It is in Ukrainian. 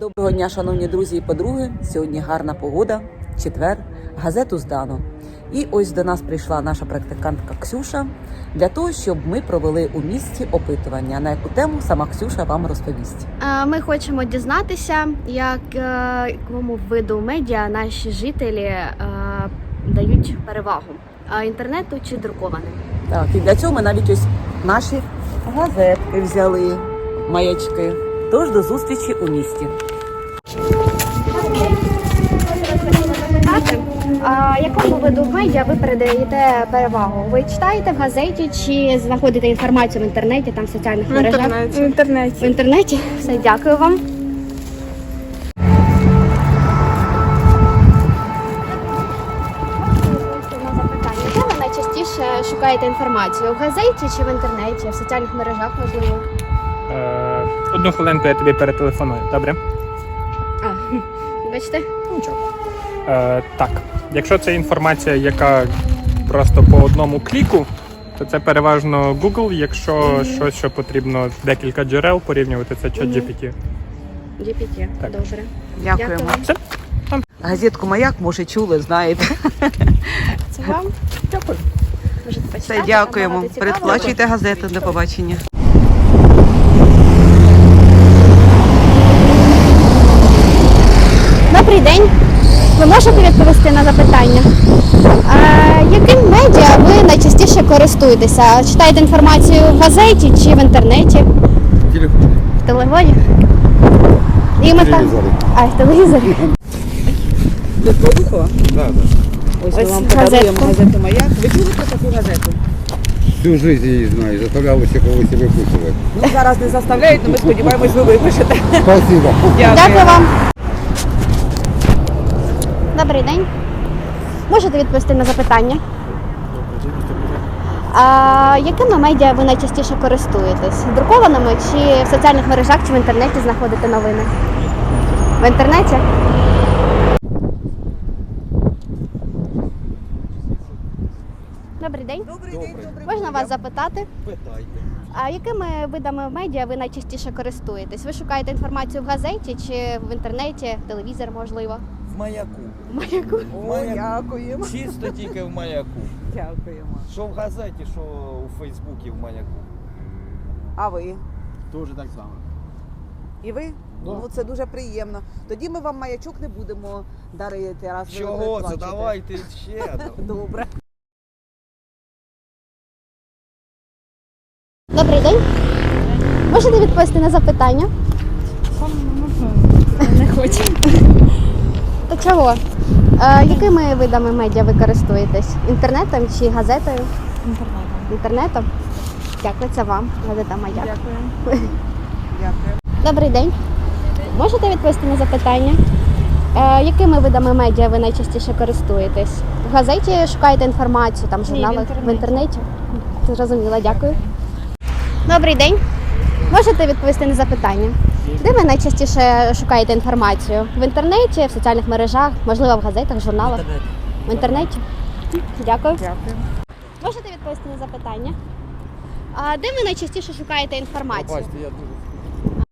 Доброго дня, шановні друзі і подруги. Сьогодні гарна погода, четвер, газету здано. І ось до нас прийшла наша практикантка Ксюша для того, щоб ми провели у місті опитування, на яку тему сама Ксюша вам розповість. Е, Ми хочемо дізнатися, як е, якому виду медіа наші жителі е, дають перевагу інтернету чи друкованим. Так, і для цього ми навіть ось наші газетки взяли, маячки. Тож до зустрічі у місті. А якому виду медіа ви передаєте перевагу? Ви читаєте в газеті чи знаходите інформацію в інтернеті, там в соціальних В мережах? інтернеті. В інтернеті. В інтернеті? Все, дякую вам. Де ви найчастіше шукаєте інформацію? В газеті чи в інтернеті, в соціальних мережах, можливо? Е, одну хвилинку я тобі перетелефоную, добре? А, бачите? Нічого. Е, так, якщо це інформація, яка просто по одному кліку, то це переважно Google. Якщо щось, що потрібно декілька джерел порівнювати, це ChatGPT. GPT. Так. Добре. Дякуємо. Все. Газетку Маяк, може, чули, знаєте. Це вам. Дякую. Все, дякуємо. Передплачуйте газету. До побачення. Добрий день. Ви можете відповісти на запитання? А, яким медіа ви найчастіше користуєтеся? Читаєте інформацію в газеті чи в інтернеті? Телефон. В телефоні? І ми там. Телевізорі. А, в телевізорі. Ви поїхала? Ось, Ось ми вам подаруємо газету Маяк. Ви чули про таку газету? Всю жизнь її знаю, заставлялися когось виписувати. Ну, зараз не заставляють, але ми сподіваємось, ви випишете. Спасибо. Дякую вам. Добрий день. Можете відповісти на запитання? А, якими медіа ви найчастіше користуєтесь? Друкованими чи в соціальних мережах, чи в інтернеті знаходите новини? В інтернеті? Добрий день. Добрий день, добрий Можна вас запитати? Питайте. А якими видами медіа ви найчастіше користуєтесь? Ви шукаєте інформацію в газеті чи в інтернеті, телевізор, можливо? В маяку. В маяку? В маяку. дякуємо. Чисто тільки в маяку. Дякуємо. Що в газеті, що у Фейсбуці в маяку. А ви? Теж так само. І ви? Да. Ну це дуже приємно. Тоді ми вам маячок не будемо дарити. Раз ви Чого? передплачуєте. Задавайте ще. Добре. Добрий день. Можете відповісти на запитання? Не хочу. Чого? Е, якими видами медіа ви користуєтесь? Інтернетом чи газетою? Інтернетом. Інтернетом? Дякую, це вам. Газета Маяк. Дякую. Дякую. Добрий день. Можете відповісти на запитання? Е, якими видами медіа ви найчастіше користуєтесь? В газеті шукаєте інформацію, там в Ні, в журналах, в інтернеті. інтернеті? Зрозуміла, дякую. Добрий день. Можете відповісти на запитання? Де ви найчастіше шукаєте інформацію? В інтернеті, в соціальних мережах, можливо, в газетах, журналах? В інтернеті? Дякую. Дякую. Можете відповісти на запитання? А де ви найчастіше шукаєте інформацію? Бачите, я дуже